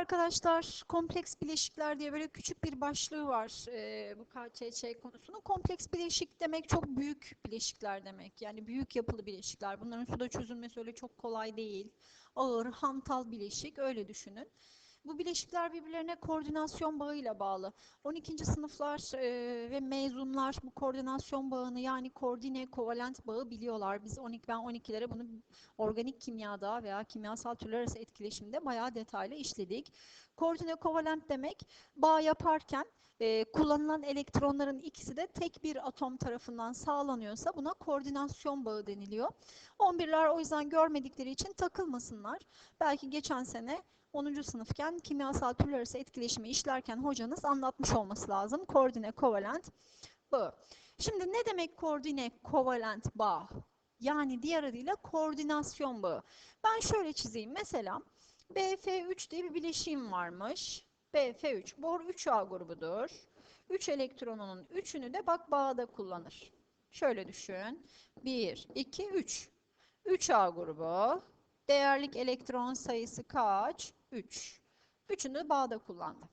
arkadaşlar kompleks bileşikler diye böyle küçük bir başlığı var e, bu KÇÇ konusunun. Kompleks bileşik demek çok büyük bileşikler demek. Yani büyük yapılı bileşikler. Bunların suda çözülmesi öyle çok kolay değil. Ağır, hantal bileşik öyle düşünün. Bu bileşikler birbirlerine koordinasyon bağıyla bağlı. 12. sınıflar e, ve mezunlar bu koordinasyon bağını yani koordine kovalent bağı biliyorlar. Biz 12 ben 12'lere bunu organik kimyada veya kimyasal türler arası etkileşimde bayağı detaylı işledik. Koordine kovalent demek bağ yaparken e, kullanılan elektronların ikisi de tek bir atom tarafından sağlanıyorsa buna koordinasyon bağı deniliyor. 11'ler o yüzden görmedikleri için takılmasınlar. Belki geçen sene 10. sınıfken kimyasal türler arası etkileşimi işlerken hocanız anlatmış olması lazım. Koordine kovalent bağı. Şimdi ne demek koordine kovalent bağ? Yani diğer adıyla koordinasyon bağı. Ben şöyle çizeyim. Mesela BF3 diye bir bileşiğim varmış. BF3. Bor 3A grubudur. 3 elektronunun 3'ünü de bak bağda kullanır. Şöyle düşün. 1, 2, 3. 3A grubu. Değerlik elektron sayısı kaç? 3. Üçünü bağda kullandı.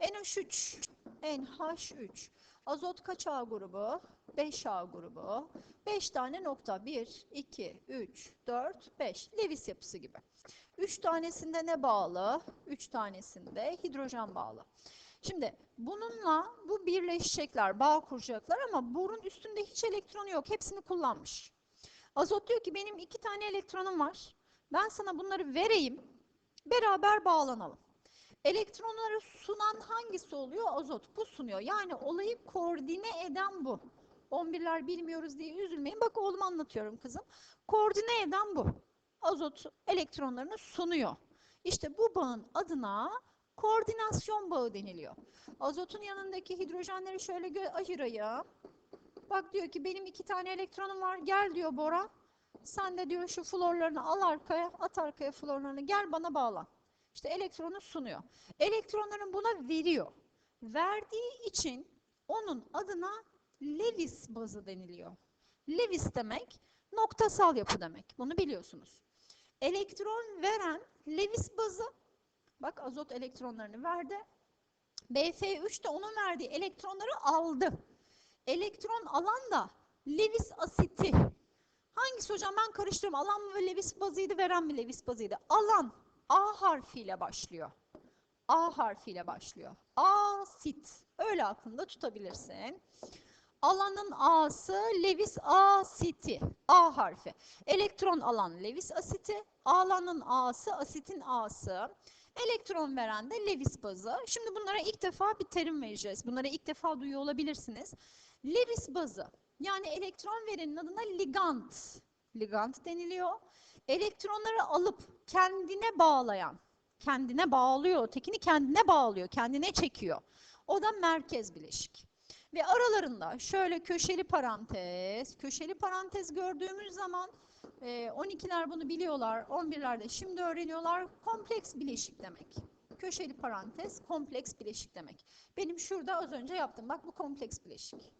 NH3, NH3. Azot kaç A grubu? 5A grubu. 5 tane nokta. 1, 2, 3, 4, 5. Lewis yapısı gibi. 3 tanesinde ne bağlı? 3 tanesinde hidrojen bağlı. Şimdi bununla bu birleşecekler, bağ kuracaklar ama borun üstünde hiç elektronu yok. Hepsini kullanmış. Azot diyor ki benim iki tane elektronum var. Ben sana bunları vereyim. Beraber bağlanalım. Elektronları sunan hangisi oluyor? Azot. Bu sunuyor. Yani olayı koordine eden bu. 11'ler bilmiyoruz diye üzülmeyin. Bak oğlum anlatıyorum kızım. Koordine eden bu. Azot elektronlarını sunuyor. İşte bu bağın adına koordinasyon bağı deniliyor. Azotun yanındaki hidrojenleri şöyle ayırayım. Bak diyor ki benim iki tane elektronum var. Gel diyor Bora. Sen de diyor şu florlarını al arkaya, at arkaya florlarını. Gel bana bağlan. İşte elektronu sunuyor. Elektronların buna veriyor. Verdiği için onun adına Lewis bazı deniliyor. Lewis demek noktasal yapı demek. Bunu biliyorsunuz. Elektron veren Lewis bazı bak azot elektronlarını verdi. BF3 de onun verdiği elektronları aldı. Elektron alan da Lewis asiti. Hangisi hocam ben karıştırıyorum. Alan mı Lewis bazıydı, veren mi Lewis bazıydı? Alan A harfiyle başlıyor. A harfiyle başlıyor. Asit. Öyle aklında tutabilirsin. Alanın A'sı Lewis asiti. A harfi. Elektron alan Lewis asiti. Alanın A'sı asitin A'sı. Elektron veren de Lewis bazı. Şimdi bunlara ilk defa bir terim vereceğiz. Bunlara ilk defa duyuyor olabilirsiniz. Lewis bazı. Yani elektron verenin adına ligand. Ligand deniliyor. Elektronları alıp kendine bağlayan, kendine bağlıyor, tekini kendine bağlıyor, kendine çekiyor. O da merkez bileşik. Ve aralarında şöyle köşeli parantez, köşeli parantez gördüğümüz zaman 12'ler bunu biliyorlar, 11'ler de şimdi öğreniyorlar. Kompleks bileşik demek. Köşeli parantez, kompleks bileşik demek. Benim şurada az önce yaptım. Bak bu kompleks bileşik.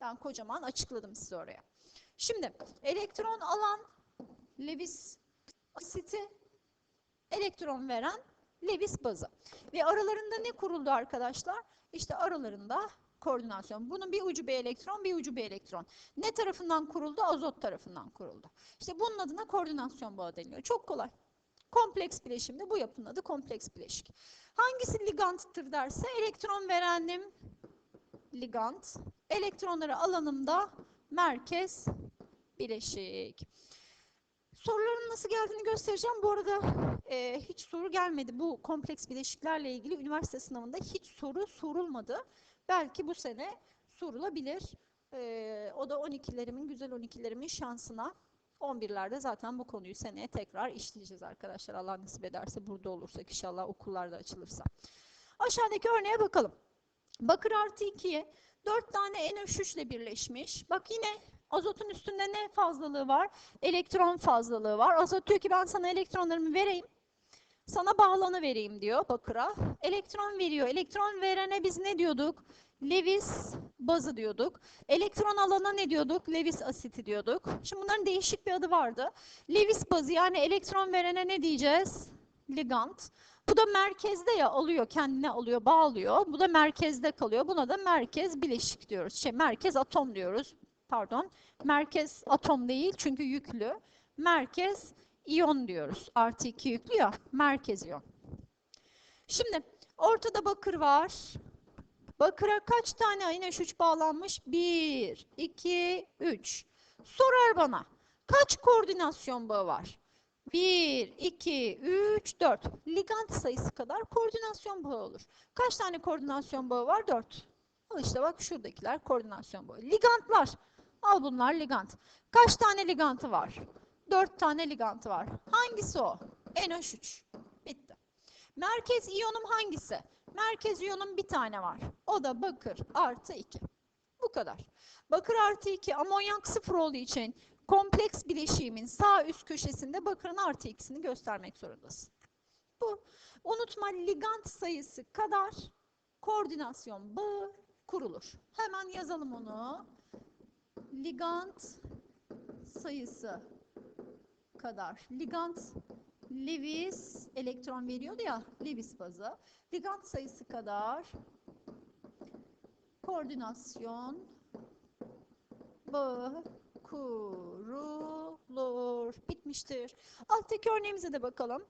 Ben kocaman açıkladım size oraya. Şimdi elektron alan Lewis asiti, elektron veren Lewis bazı. Ve aralarında ne kuruldu arkadaşlar? İşte aralarında koordinasyon. Bunun bir ucu bir elektron, bir ucu bir elektron. Ne tarafından kuruldu? Azot tarafından kuruldu. İşte bunun adına koordinasyon bağı deniliyor. Çok kolay. Kompleks bileşimde bu yapının adı kompleks bileşik. Hangisi liganttır derse elektron verenim ligand, elektronları alanımda merkez bileşik. Soruların nasıl geldiğini göstereceğim. Bu arada e, hiç soru gelmedi. Bu kompleks bileşiklerle ilgili üniversite sınavında hiç soru sorulmadı. Belki bu sene sorulabilir. E, o da 12'lerimin, güzel 12'lerimin şansına. 11'lerde zaten bu konuyu seneye tekrar işleyeceğiz arkadaşlar. Allah nasip ederse burada olursak inşallah okullarda açılırsa. Aşağıdaki örneğe bakalım. Bakır artı 2'ye 4 tane NH3 ile birleşmiş. Bak yine azotun üstünde ne fazlalığı var? Elektron fazlalığı var. Azot diyor ki ben sana elektronlarımı vereyim. Sana bağlanı vereyim diyor bakıra. Elektron veriyor. Elektron verene biz ne diyorduk? Lewis bazı diyorduk. Elektron alana ne diyorduk? Lewis asiti diyorduk. Şimdi bunların değişik bir adı vardı. Lewis bazı yani elektron verene ne diyeceğiz? Ligand. Bu da merkezde ya alıyor, kendine alıyor, bağlıyor. Bu da merkezde kalıyor. Buna da merkez bileşik diyoruz. Şey merkez atom diyoruz. Pardon. Merkez atom değil çünkü yüklü. Merkez iyon diyoruz. Artı iki yüklü ya. Merkez iyon. Şimdi ortada bakır var. Bakıra kaç tane NH3 bağlanmış? 1, 2, 3. Sorar bana. Kaç koordinasyon bağı var? 1, 2, 3, 4. Ligand sayısı kadar koordinasyon bağı olur. Kaç tane koordinasyon bağı var? 4. Al işte bak şuradakiler koordinasyon bağı. Ligantlar. Al bunlar ligand. Kaç tane ligantı var? 4 tane ligantı var. Hangisi o? NH3. Bitti. Merkez iyonum hangisi? Merkez iyonum bir tane var. O da bakır artı 2. Bu kadar. Bakır artı 2 amonyak sıfır olduğu için kompleks bileşiğimin sağ üst köşesinde bakırın artı 2'sini göstermek zorundasın. Bu unutma ligand sayısı kadar koordinasyon bağı kurulur. Hemen yazalım onu. Ligand sayısı kadar. Ligand Lewis elektron veriyordu ya Lewis bazı. Ligand sayısı kadar koordinasyon bağı kurulur. Bitmiştir. Alttaki örneğimize de bakalım.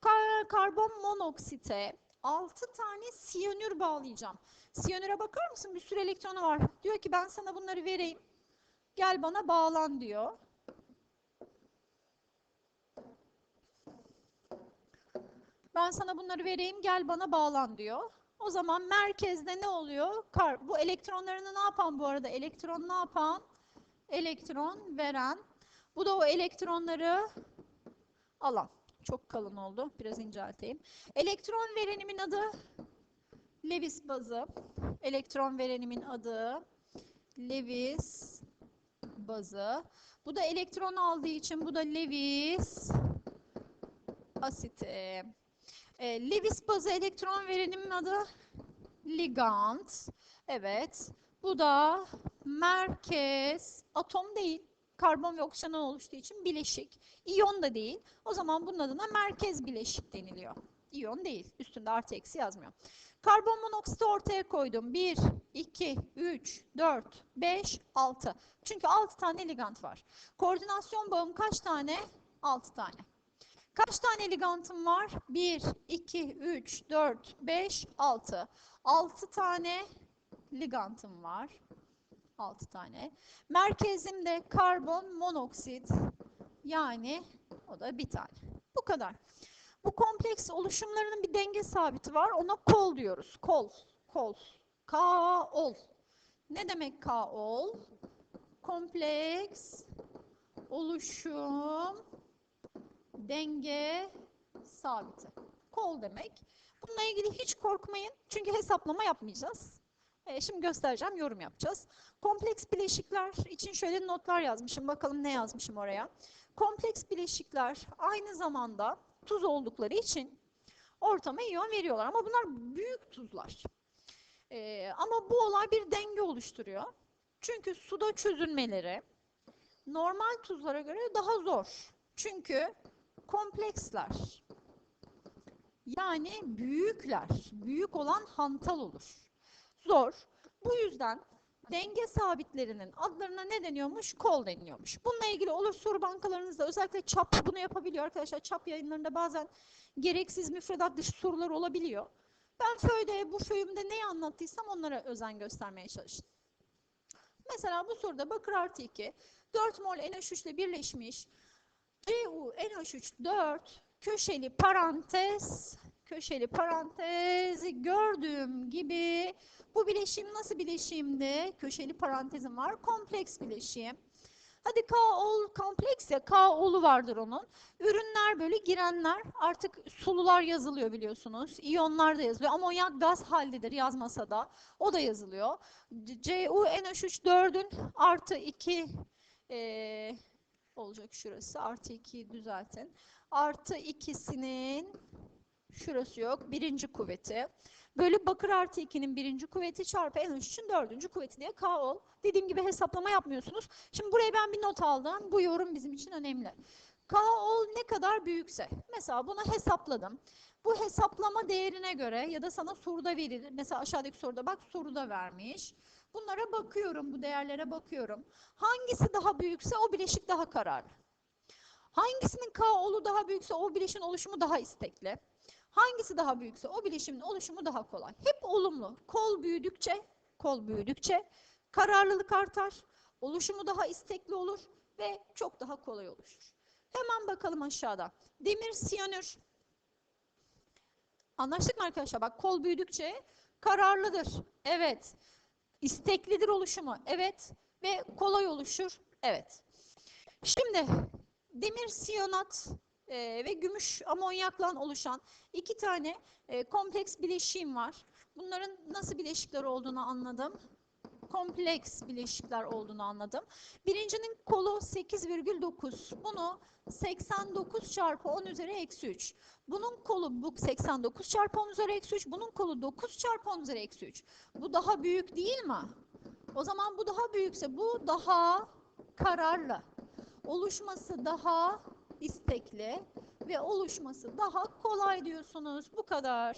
Kar karbon monoksite 6 tane siyanür bağlayacağım. Siyanüre bakar mısın? Bir sürü elektronu var. Diyor ki ben sana bunları vereyim. Gel bana bağlan diyor. Ben sana bunları vereyim, gel bana bağlan diyor. O zaman merkezde ne oluyor? Kar bu elektronlarını ne yapan bu arada? Elektron ne yapan? Elektron veren. Bu da o elektronları alan. Çok kalın oldu. Biraz incelteyim. Elektron verenimin adı Lewis bazı. Elektron verenimin adı Lewis bazı. Bu da elektron aldığı için bu da Lewis asiti. E, Lewis bazı elektron verenimin adı ligand. Evet. Bu da merkez atom değil. Karbon ve oksijen oluştuğu için bileşik. İyon da değil. O zaman bunun adına merkez bileşik deniliyor. İyon değil. Üstünde artı eksi yazmıyor. Karbon monoksiti ortaya koydum. 1, 2, 3, 4, 5, 6. Çünkü 6 tane ligand var. Koordinasyon bağım kaç tane? 6 tane. Kaç tane ligantım var? 1, 2, 3, 4, 5, 6. 6 tane ligantım var. 6 tane. Merkezimde karbon monoksit yani o da bir tane. Bu kadar. Bu kompleks oluşumlarının bir denge sabiti var. Ona kol diyoruz. Kol. Kol. K-ol. Ne demek K-ol? Kompleks oluşum denge sabiti. Kol demek. Bununla ilgili hiç korkmayın. Çünkü hesaplama yapmayacağız. E, şimdi göstereceğim, yorum yapacağız. Kompleks bileşikler için şöyle notlar yazmışım. Bakalım ne yazmışım oraya. Kompleks bileşikler aynı zamanda tuz oldukları için ortama iyon veriyorlar. Ama bunlar büyük tuzlar. E, ama bu olay bir denge oluşturuyor. Çünkü suda çözünmeleri normal tuzlara göre daha zor. Çünkü kompleksler. Yani büyükler. Büyük olan hantal olur. Zor. Bu yüzden denge sabitlerinin adlarına ne deniyormuş? Kol deniliyormuş. Bununla ilgili olur soru bankalarınızda özellikle çap bunu yapabiliyor arkadaşlar. Çap yayınlarında bazen gereksiz müfredat dışı sorular olabiliyor. Ben föyde, bu föyümde neyi anlattıysam onlara özen göstermeye çalıştım. Mesela bu soruda bakır artı 2, 4 mol NH3 ile birleşmiş. CU NH3 4 köşeli parantez köşeli parantezi gördüğüm gibi bu bileşim nasıl bileşimdi? Köşeli parantezim var. Kompleks bileşim. Hadi K-ol kompleks ya K-olu vardır onun. Ürünler böyle girenler artık sulular yazılıyor biliyorsunuz. İyonlar da yazılıyor. Amonyak gaz haldedir yazmasa da. O da yazılıyor. CuNH3 4'ün artı 2 e, olacak şurası. Artı 2'yi düzeltin. Artı ikisinin şurası yok. Birinci kuvveti. Bölü bakır artı 2'nin birinci kuvveti çarpı NH3'ün dördüncü kuvveti diye K ol. Dediğim gibi hesaplama yapmıyorsunuz. Şimdi buraya ben bir not aldım. Bu yorum bizim için önemli. K ol ne kadar büyükse. Mesela bunu hesapladım. Bu hesaplama değerine göre ya da sana soruda verilir. Mesela aşağıdaki soruda bak soruda vermiş. Bunlara bakıyorum, bu değerlere bakıyorum. Hangisi daha büyükse o bileşik daha kararlı. Hangisinin K olu daha büyükse o bileşin oluşumu daha istekli. Hangisi daha büyükse o bileşimin oluşumu daha kolay. Hep olumlu. Kol büyüdükçe, kol büyüdükçe kararlılık artar, oluşumu daha istekli olur ve çok daha kolay oluşur. Hemen bakalım aşağıda. Demir siyanür. Anlaştık mı arkadaşlar? Bak kol büyüdükçe kararlıdır. Evet. İsteklidir oluşumu. Evet. Ve kolay oluşur. Evet. Şimdi demir siyonat e, ve gümüş amonyakla oluşan iki tane e, kompleks bileşiğim var. Bunların nasıl bileşikler olduğunu anladım. Kompleks bileşikler olduğunu anladım. Birincinin kolu 8,9. Bunu 89 çarpı 10 üzeri eksi 3. Bunun kolu bu 89 çarpı 10 üzeri eksi 3. Bunun kolu 9 çarpı 10 üzeri eksi 3. Bu daha büyük değil mi? O zaman bu daha büyükse bu daha kararlı. Oluşması daha istekli ve oluşması daha kolay diyorsunuz. Bu kadar.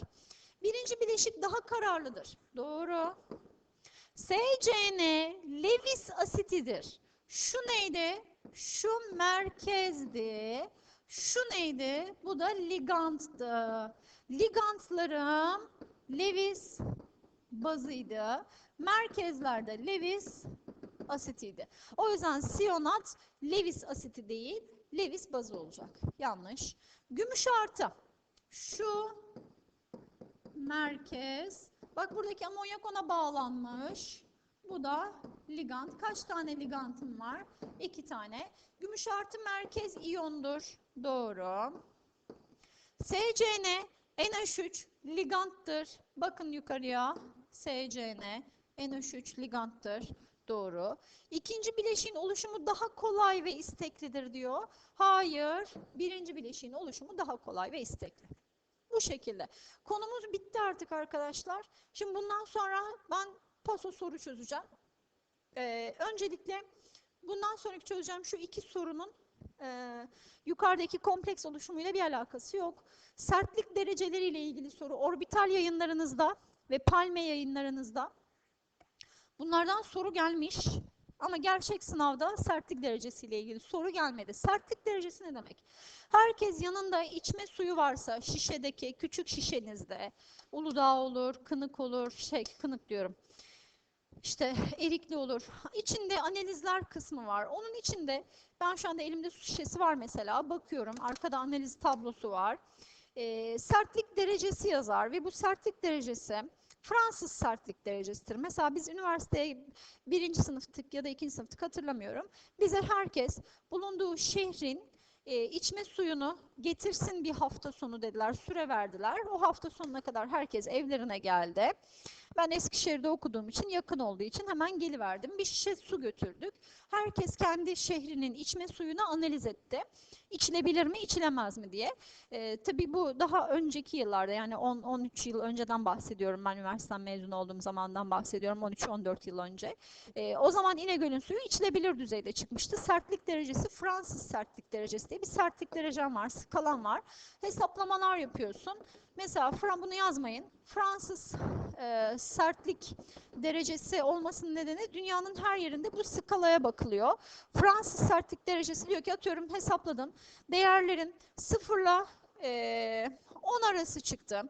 Birinci bileşik daha kararlıdır. Doğru. SCN Lewis asitidir. Şu neydi? Şu merkezdi. Şu neydi? Bu da liganttı. Ligantlarım Lewis bazıydı. Merkezlerde Lewis asitiydi. O yüzden siyonat Lewis asiti değil, Lewis bazı olacak. Yanlış. Gümüş artı. Şu merkez. Bak buradaki amonyak ona bağlanmış. Bu da ligand. Kaç tane ligantım var? İki tane. Gümüş artı merkez iyondur. Doğru. SCN NH3 liganttır. Bakın yukarıya. SCN NH3 liganttır. Doğru. İkinci bileşiğin oluşumu daha kolay ve isteklidir diyor. Hayır. Birinci bileşiğin oluşumu daha kolay ve istekli. Bu şekilde. Konumuz bitti artık arkadaşlar. Şimdi bundan sonra ben paso soru çözeceğim. Ee, öncelikle bundan sonraki çözeceğim şu iki sorunun e, yukarıdaki kompleks oluşumuyla bir alakası yok. Sertlik dereceleriyle ilgili soru orbital yayınlarınızda ve palme yayınlarınızda bunlardan soru gelmiş. Ama gerçek sınavda sertlik derecesiyle ilgili soru gelmedi. Sertlik derecesi ne demek? Herkes yanında içme suyu varsa şişedeki küçük şişenizde Uludağ olur, kınık olur, şey kınık diyorum. İşte erikli olur. İçinde analizler kısmı var. Onun içinde ben şu anda elimde su şişesi var mesela. Bakıyorum arkada analiz tablosu var. Ee, sertlik derecesi yazar ve bu sertlik derecesi Fransız sertlik derecesidir. Mesela biz üniversiteye birinci sınıftık ya da ikinci sınıftık hatırlamıyorum. Bize herkes bulunduğu şehrin e, içme suyunu getirsin bir hafta sonu dediler, süre verdiler. O hafta sonuna kadar herkes evlerine geldi. Ben Eskişehir'de okuduğum için, yakın olduğu için hemen geliverdim. Bir şişe su götürdük. Herkes kendi şehrinin içme suyunu analiz etti. İçilebilir mi, içilemez mi diye. Ee, tabii bu daha önceki yıllarda yani 10-13 yıl önceden bahsediyorum. Ben üniversiteden mezun olduğum zamandan bahsediyorum. 13-14 yıl önce. Ee, o zaman İnegöl'ün suyu içilebilir düzeyde çıkmıştı. Sertlik derecesi Fransız sertlik derecesi diye bir sertlik derecem var, skalan var. Hesaplamalar yapıyorsun. Mesela Fran bunu yazmayın. Fransız e, sertlik derecesi olmasının nedeni dünyanın her yerinde bu skalaya bakılıyor. Fransız sertlik derecesi diyor ki atıyorum hesapladım. Değerlerin sıfırla e, 10 arası çıktı.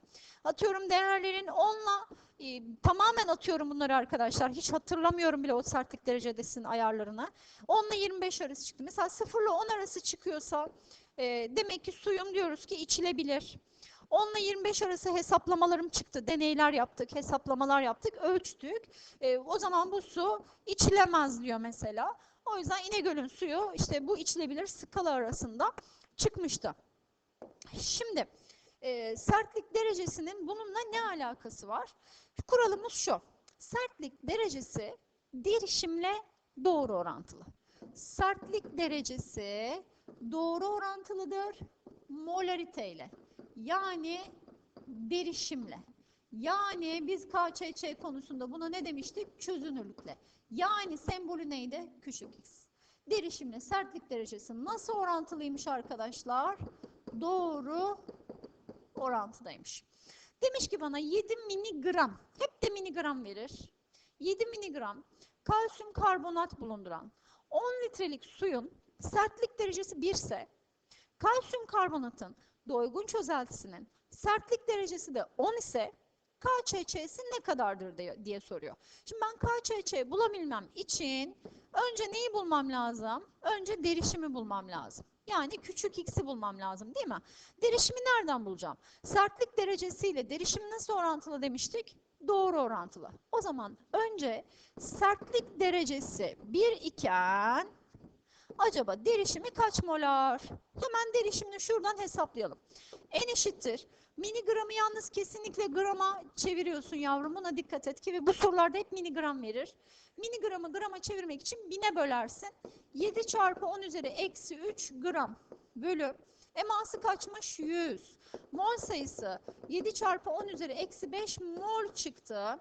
Atıyorum değerlerin 10'la e, tamamen atıyorum bunları arkadaşlar. Hiç hatırlamıyorum bile o sertlik derecesinin ayarlarını. 10 ile 25 arası çıktı. Mesela 0 ile 10 arası çıkıyorsa e, demek ki suyum diyoruz ki içilebilir. 10 ile 25 arası hesaplamalarım çıktı. Deneyler yaptık, hesaplamalar yaptık, ölçtük. E, o zaman bu su içilemez diyor mesela. O yüzden İnegöl'ün suyu işte bu içilebilir skala arasında çıkmıştı. Şimdi e, sertlik derecesinin bununla ne alakası var? Kuralımız şu. Sertlik derecesi derişimle doğru orantılı. Sertlik derecesi doğru orantılıdır molariteyle. Yani derişimle. Yani biz KÇÇ konusunda buna ne demiştik? Çözünürlükle. Yani sembolü neydi? Küçük x. Derişimle sertlik derecesi nasıl orantılıymış arkadaşlar? Doğru orantıdaymış. Demiş ki bana 7 miligram, hep de miligram verir. 7 miligram kalsiyum karbonat bulunduran 10 litrelik suyun sertlik derecesi 1 ise kalsiyum karbonatın doygun çözeltisinin sertlik derecesi de 10 ise KÇÇ'si ne kadardır diye, soruyor. Şimdi ben KÇÇ bulabilmem için önce neyi bulmam lazım? Önce derişimi bulmam lazım. Yani küçük x'i bulmam lazım değil mi? Derişimi nereden bulacağım? Sertlik derecesiyle derişim nasıl orantılı demiştik? Doğru orantılı. O zaman önce sertlik derecesi 1 iken acaba derişimi kaç molar? Hemen derişimini şuradan hesaplayalım. N eşittir. Miligramı yalnız kesinlikle grama çeviriyorsun yavrum. Buna dikkat et ki ve bu sorularda hep miligram verir. Miligramı grama çevirmek için bine bölersin. 7 çarpı 10 üzeri eksi 3 gram bölü. Eması kaçmış? 100. Mol sayısı 7 çarpı 10 üzeri eksi 5 mol çıktı.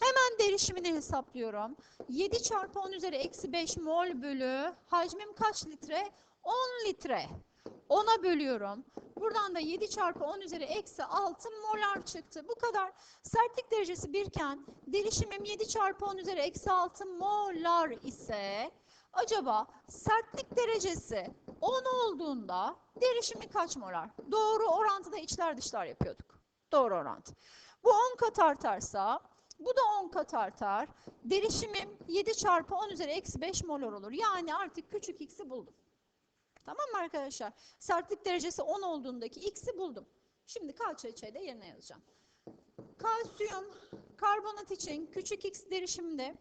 Hemen derişimini hesaplıyorum. 7 çarpı 10 üzeri eksi 5 mol bölü. Hacmim kaç litre? 10 litre. 10'a bölüyorum. Buradan da 7 çarpı 10 üzeri eksi 6 molar çıktı. Bu kadar. Sertlik derecesi 1 iken derişimim 7 çarpı 10 üzeri eksi 6 molar ise acaba sertlik derecesi 10 olduğunda derişimi kaç molar? Doğru orantıda içler dışlar yapıyorduk. Doğru orantı. Bu 10 kat artarsa bu da 10 kat artar. Derişimim 7 çarpı 10 üzeri eksi 5 molar olur. Yani artık küçük x'i buldum. Tamam mı arkadaşlar? Sertlik derecesi 10 olduğundaki x'i buldum. Şimdi KÇÇ'yi de yerine yazacağım. Kalsiyum karbonat için küçük x derişimde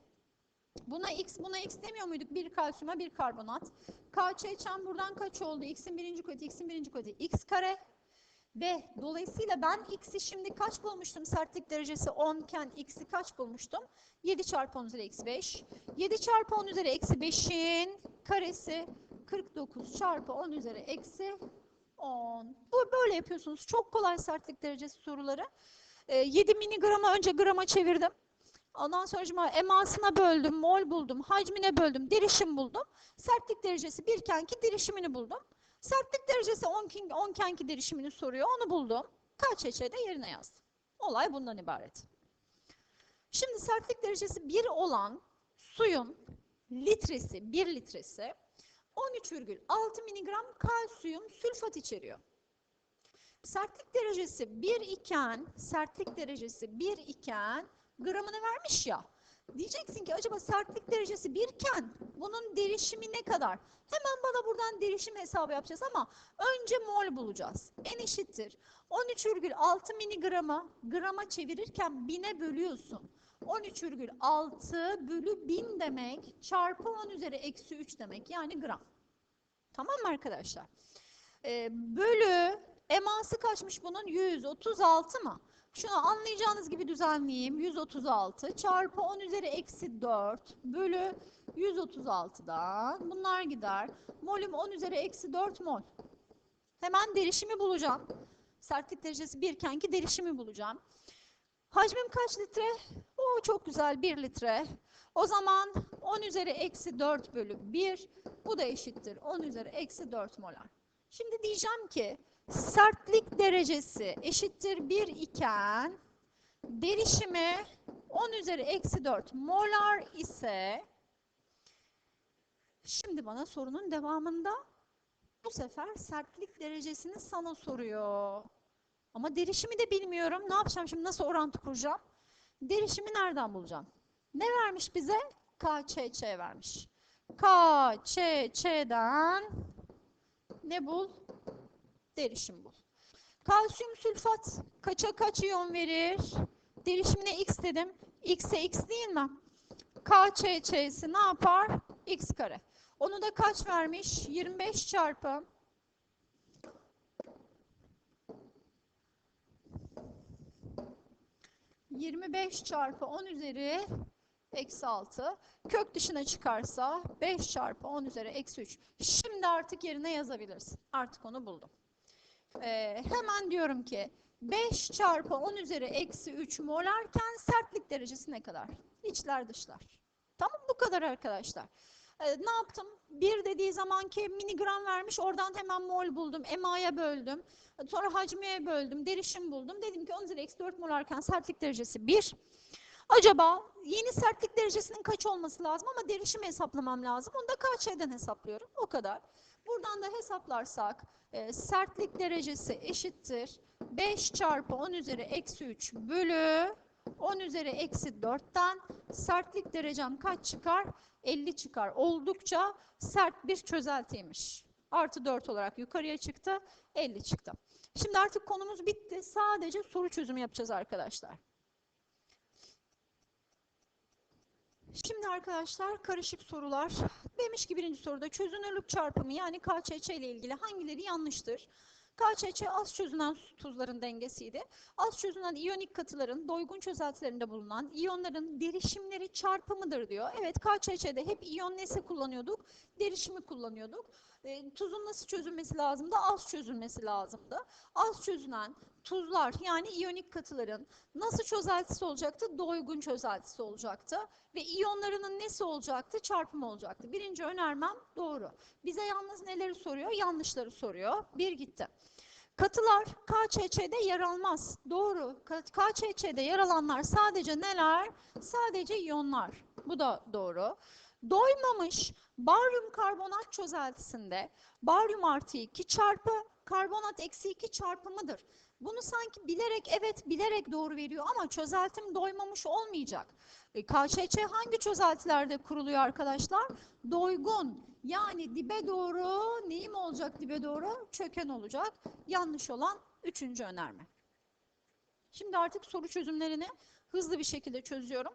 buna x buna x demiyor muyduk? Bir kalsiyuma bir karbonat. KÇÇ'm buradan kaç oldu? x'in birinci katı x'in birinci katı x kare. Ve dolayısıyla ben x'i şimdi kaç bulmuştum? Sertlik derecesi 10 iken x'i kaç bulmuştum? 7 çarpı 10 üzeri eksi 5. 7 çarpı 10 üzeri eksi 5'in karesi 49 çarpı 10 üzeri eksi 10. Bu böyle yapıyorsunuz. Çok kolay sertlik derecesi soruları. E, 7 miligramı önce grama çevirdim. Ondan sonra emasına böldüm, mol buldum, hacmine böldüm, derişim buldum. Sertlik derecesi 1 ikenki derişimini buldum. Sertlik derecesi 10, 10 kenki derişimini soruyor. Onu buldum. KÇÇ'de yerine yazdım. Olay bundan ibaret. Şimdi sertlik derecesi 1 olan suyun litresi, 1 litresi 13,6 miligram kalsiyum sülfat içeriyor. Sertlik derecesi 1 iken, sertlik derecesi 1 iken gramını vermiş ya. Diyeceksin ki acaba sertlik derecesi 1 iken bunun derişimi ne kadar? Hemen bana buradan derişim hesabı yapacağız ama önce mol bulacağız. N eşittir. 13,6 miligramı grama çevirirken bine bölüyorsun. 13,6 bölü 1000 demek çarpı 10 üzeri eksi 3 demek yani gram. Tamam mı arkadaşlar? Ee, bölü eması kaçmış bunun? 136 mı? Şunu anlayacağınız gibi düzenleyeyim. 136 çarpı 10 üzeri eksi 4 bölü 136'dan bunlar gider. Molüm 10 üzeri eksi 4 mol. Hemen derişimi bulacağım. Sertlik derecesi 1 ikenki derişimi bulacağım. Hacmim kaç litre? O çok güzel 1 litre. O zaman 10 üzeri eksi 4 bölü 1 bu da eşittir 10 üzeri eksi 4 molar. Şimdi diyeceğim ki sertlik derecesi eşittir 1 iken derişimi 10 üzeri eksi 4 molar ise şimdi bana sorunun devamında bu sefer sertlik derecesini sana soruyor. Ama derişimi de bilmiyorum. Ne yapacağım şimdi? Nasıl orantı kuracağım? Derişimi nereden bulacağım? Ne vermiş bize? KÇÇ vermiş. KÇÇ'den ne bul? Derişim bul. Kalsiyum sülfat kaça kaç iyon verir? Derişimine x dedim. X'e x değil mi? KÇÇ'si ne yapar? x kare. Onu da kaç vermiş? 25 çarpı 25 çarpı 10 üzeri eksi 6. Kök dışına çıkarsa 5 çarpı 10 üzeri eksi 3. Şimdi artık yerine yazabilirsin. Artık onu buldum. Ee, hemen diyorum ki 5 çarpı 10 üzeri eksi 3 molarken sertlik derecesi ne kadar? İçler dışlar. Tamam bu kadar arkadaşlar. E, ne yaptım? 1 dediği zaman ki miligram vermiş. Oradan hemen mol buldum. EMA'ya böldüm. E, Sonra hacmiye böldüm. Derişim buldum. Dedim ki 10 üzeri eksi 4 molarken sertlik derecesi 1. Acaba yeni sertlik derecesinin kaç olması lazım ama derişimi hesaplamam lazım. Onu da KÇ'den hesaplıyorum. O kadar. Buradan da hesaplarsak e, sertlik derecesi eşittir. 5 çarpı 10 üzeri eksi 3 bölü 10 üzeri eksi 4'ten sertlik derecem kaç çıkar? 50 çıkar. Oldukça sert bir çözeltiymiş. Artı 4 olarak yukarıya çıktı. 50 çıktı. Şimdi artık konumuz bitti. Sadece soru çözümü yapacağız arkadaşlar. Şimdi arkadaşlar karışık sorular. Demiş ki birinci soruda çözünürlük çarpımı yani KÇÇ ile ilgili hangileri yanlıştır? KÇÇ az çözünen su tuzların dengesiydi. Az çözünen iyonik katıların doygun çözeltilerinde bulunan iyonların derişimleri çarpımıdır diyor. Evet KÇÇ'de hep iyon nesi kullanıyorduk? Derişimi kullanıyorduk. E, tuzun nasıl çözülmesi lazımdı? Az çözülmesi lazımdı. Az çözünen tuzlar yani iyonik katıların nasıl çözeltisi olacaktı? Doygun çözeltisi olacaktı. Ve iyonlarının nesi olacaktı? Çarpım olacaktı. Birinci önermem doğru. Bize yalnız neleri soruyor? Yanlışları soruyor. Bir gitti. Katılar KÇÇ'de yer almaz. Doğru. KÇÇ'de yer alanlar sadece neler? Sadece iyonlar. Bu da doğru. Doymamış baryum karbonat çözeltisinde baryum artı 2 çarpı karbonat eksi 2 çarpımıdır. Bunu sanki bilerek evet bilerek doğru veriyor ama çözeltim doymamış olmayacak. E, KÇÇ hangi çözeltilerde kuruluyor arkadaşlar? Doygun. Yani dibe doğru neyim olacak dibe doğru? Çöken olacak. Yanlış olan üçüncü önerme. Şimdi artık soru çözümlerini hızlı bir şekilde çözüyorum.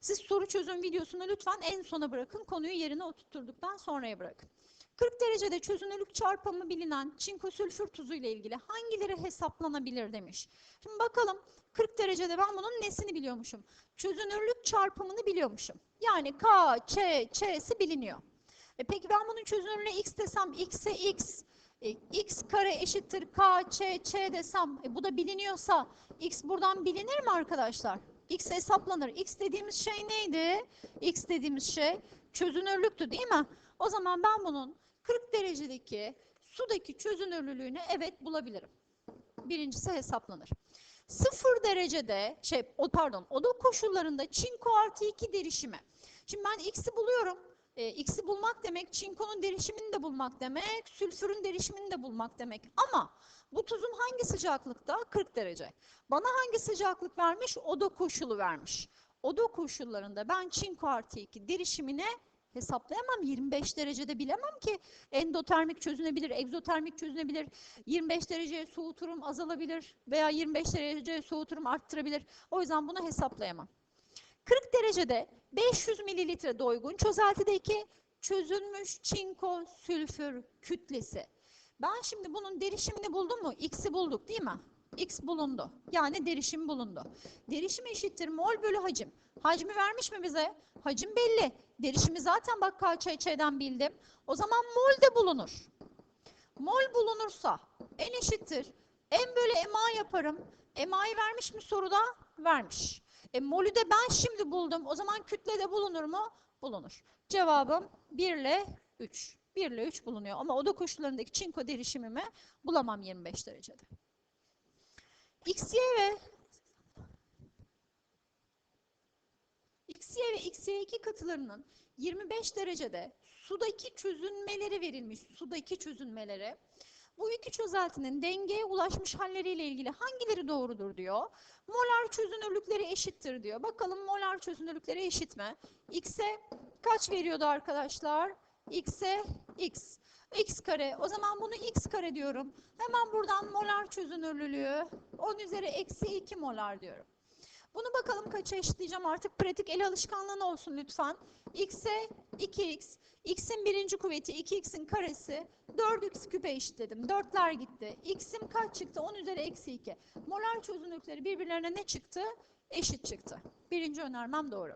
Siz soru çözüm videosunu lütfen en sona bırakın. Konuyu yerine oturtturduktan sonraya bırakın. 40 derecede çözünürlük çarpımı bilinen çinko sülfür tuzu ile ilgili hangileri hesaplanabilir demiş. Şimdi bakalım 40 derecede ben bunun nesini biliyormuşum? Çözünürlük çarpımını biliyormuşum. Yani K, Ç, Ç'si biliniyor. E peki ben bunun çözünürlüğüne x desem x'e x, e, x kare eşittir K, Ç, Ç desem e, bu da biliniyorsa x buradan bilinir mi arkadaşlar? X hesaplanır. X dediğimiz şey neydi? X dediğimiz şey çözünürlüktü değil mi? O zaman ben bunun 40 derecedeki sudaki çözünürlülüğünü evet bulabilirim. Birincisi hesaplanır. 0 derecede şey o pardon oda koşullarında çinko artı 2 derişimi. Şimdi ben x'i buluyorum. E, x'i bulmak demek çinkonun derişimini de bulmak demek, sülfürün derişimini de bulmak demek. Ama bu tuzum hangi sıcaklıkta? 40 derece. Bana hangi sıcaklık vermiş? Oda koşulu vermiş. Oda koşullarında ben çinko artı 2 derişimine hesaplayamam. 25 derecede bilemem ki endotermik çözünebilir, egzotermik çözünebilir. 25 dereceye soğuturum azalabilir veya 25 dereceye soğuturum arttırabilir. O yüzden bunu hesaplayamam. 40 derecede 500 mililitre doygun çözeltideki çözülmüş çinko sülfür kütlesi. Ben şimdi bunun derişimini buldum mu? X'i bulduk değil mi? X bulundu. Yani derişim bulundu. Derişim eşittir mol bölü hacim. Hacmi vermiş mi bize? Hacim belli. Derişimi zaten bak KÇÇ'den bildim. O zaman mol de bulunur. Mol bulunursa en eşittir. En bölü MA yaparım. MA'yı vermiş mi soruda? Vermiş. E molü de ben şimdi buldum. O zaman kütle de bulunur mu? Bulunur. Cevabım 1 ile 3. 1 ile 3 bulunuyor. Ama oda koşullarındaki çinko derişimimi bulamam 25 derecede. XY ve XY ve XY2 katılarının 25 derecede sudaki çözünmeleri verilmiş. Sudaki çözünmeleri. Bu iki çözeltinin dengeye ulaşmış halleriyle ilgili hangileri doğrudur diyor. Molar çözünürlükleri eşittir diyor. Bakalım molar çözünürlükleri eşit mi? X'e kaç veriyordu arkadaşlar? X'e X. X kare. O zaman bunu X kare diyorum. Hemen buradan molar çözünürlüğü 10 üzeri eksi 2 molar diyorum. Bunu bakalım kaça eşitleyeceğim artık pratik el alışkanlığın olsun lütfen. X'e 2x, x'in birinci kuvveti 2x'in karesi 4x küpe eşitledim. 4'ler gitti. x'im kaç çıktı? 10 üzeri eksi 2. Molar çözünürlükleri birbirlerine ne çıktı? Eşit çıktı. Birinci önermem doğru.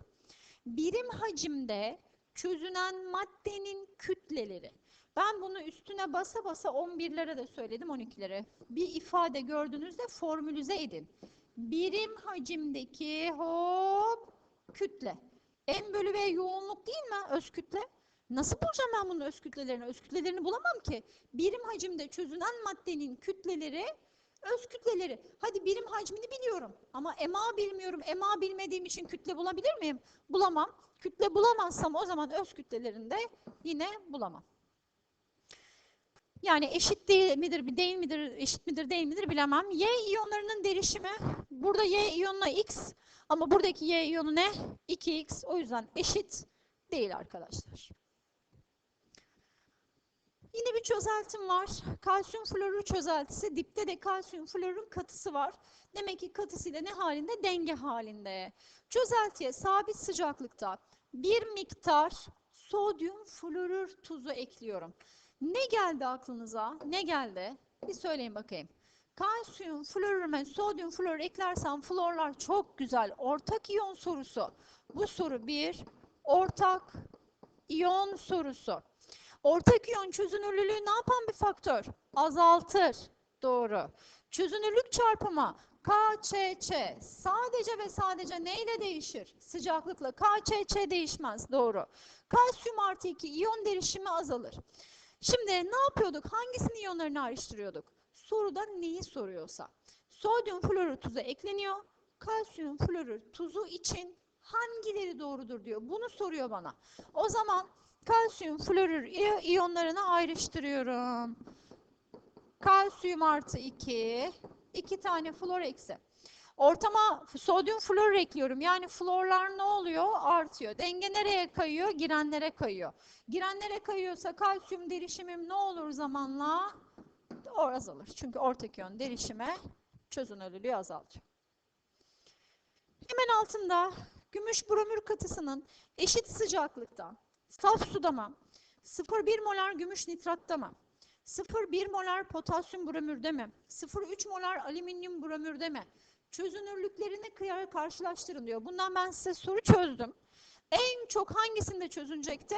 Birim hacimde çözünen maddenin kütleleri. Ben bunu üstüne basa basa 11'lere de söyledim 12'lere. Bir ifade gördüğünüzde formülize edin. Birim hacimdeki hop kütle. M bölü V yoğunluk değil mi öz kütle? Nasıl bulacağım ben bunun öz kütlelerini? Öz kütlelerini bulamam ki. Birim hacimde çözünen maddenin kütleleri öz kütleleri. Hadi birim hacmini biliyorum ama EMA bilmiyorum. EMA bilmediğim için kütle bulabilir miyim? Bulamam. Kütle bulamazsam o zaman öz kütlelerini de yine bulamam. Yani eşit değil midir, değil midir, eşit midir, değil midir bilemem. Y iyonlarının derişimi, burada Y iyonuna X ama buradaki Y iyonu ne? 2X. O yüzden eşit değil arkadaşlar. Yine bir çözeltim var. Kalsiyum florür çözeltisi. Dipte de kalsiyum florürün katısı var. Demek ki katısıyla ne halinde? Denge halinde. Çözeltiye sabit sıcaklıkta bir miktar sodyum florür tuzu ekliyorum. Ne geldi aklınıza? Ne geldi? Bir söyleyin bakayım. Kalsiyum florürüme sodyum florür eklersem florlar çok güzel. Ortak iyon sorusu. Bu soru bir. Ortak iyon sorusu. Ortak iyon çözünürlülüğü ne yapan bir faktör? Azaltır. Doğru. Çözünürlük çarpımı KÇÇ sadece ve sadece neyle değişir? Sıcaklıkla. KÇÇ değişmez. Doğru. Kalsiyum artı 2 iyon derişimi azalır. Şimdi ne yapıyorduk? Hangisinin iyonlarını ayrıştırıyorduk? Soruda neyi soruyorsa. Sodyum florür tuzu ekleniyor. Kalsiyum florür tuzu için hangileri doğrudur diyor. Bunu soruyor bana. O zaman kalsiyum florür iy- iyonlarını ayrıştırıyorum. Kalsiyum artı 2, 2 tane flor eksi. Ortama sodyum flor ekliyorum. Yani florlar ne oluyor? Artıyor. Denge nereye kayıyor? Girenlere kayıyor. Girenlere kayıyorsa kalsiyum derişimim ne olur zamanla? O azalır. Çünkü ortak iyon derişime çözünürlüğü azaltıyor. Hemen altında gümüş bromür katısının eşit sıcaklıkta saf suda mı? 0,1 molar gümüş nitratta mı? 0,1 molar potasyum bromürde mi? 0,3 molar alüminyum bromürde mi? Çözünürlüklerini kıyar karşılaştırın diyor. Bundan ben size soru çözdüm. En çok hangisinde çözünecekti?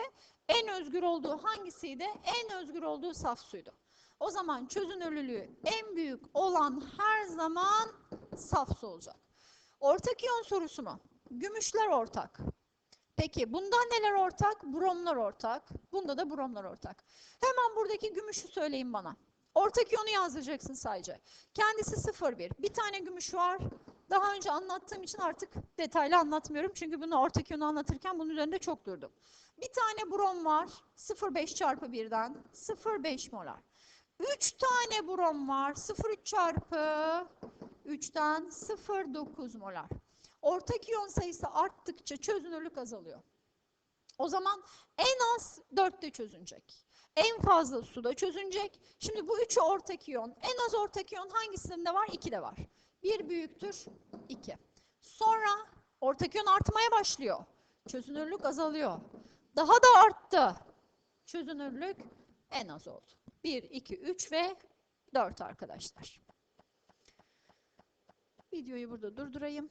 En özgür olduğu hangisiydi? En özgür olduğu saf suydu. O zaman çözünürlülüğü en büyük olan her zaman saf su olacak. Ortak iyon sorusu mu? Gümüşler ortak. Peki bundan neler ortak? Bromlar ortak. Bunda da bromlar ortak. Hemen buradaki gümüşü söyleyin bana. Ortak iyonu yazdıracaksın sadece. Kendisi 0,1. Bir tane gümüş var. Daha önce anlattığım için artık detaylı anlatmıyorum. Çünkü bunu ortak iyonu anlatırken bunun üzerinde çok durdum. Bir tane brom var. 0,5 çarpı 1'den 0,5 molar. 3 tane brom var. 0,3 çarpı 3'ten 0,9 molar. Ortak iyon sayısı arttıkça çözünürlük azalıyor. O zaman en az 4'te çözünecek. En fazla suda çözünecek. Şimdi bu üçü ortak iyon. En az ortak iyon hangisinde var? 2'de var. 1 büyüktür 2. Sonra ortak iyon artmaya başlıyor. Çözünürlük azalıyor. Daha da arttı. Çözünürlük en az oldu. 1, 2, 3 ve 4 arkadaşlar. Videoyu burada durdurayım.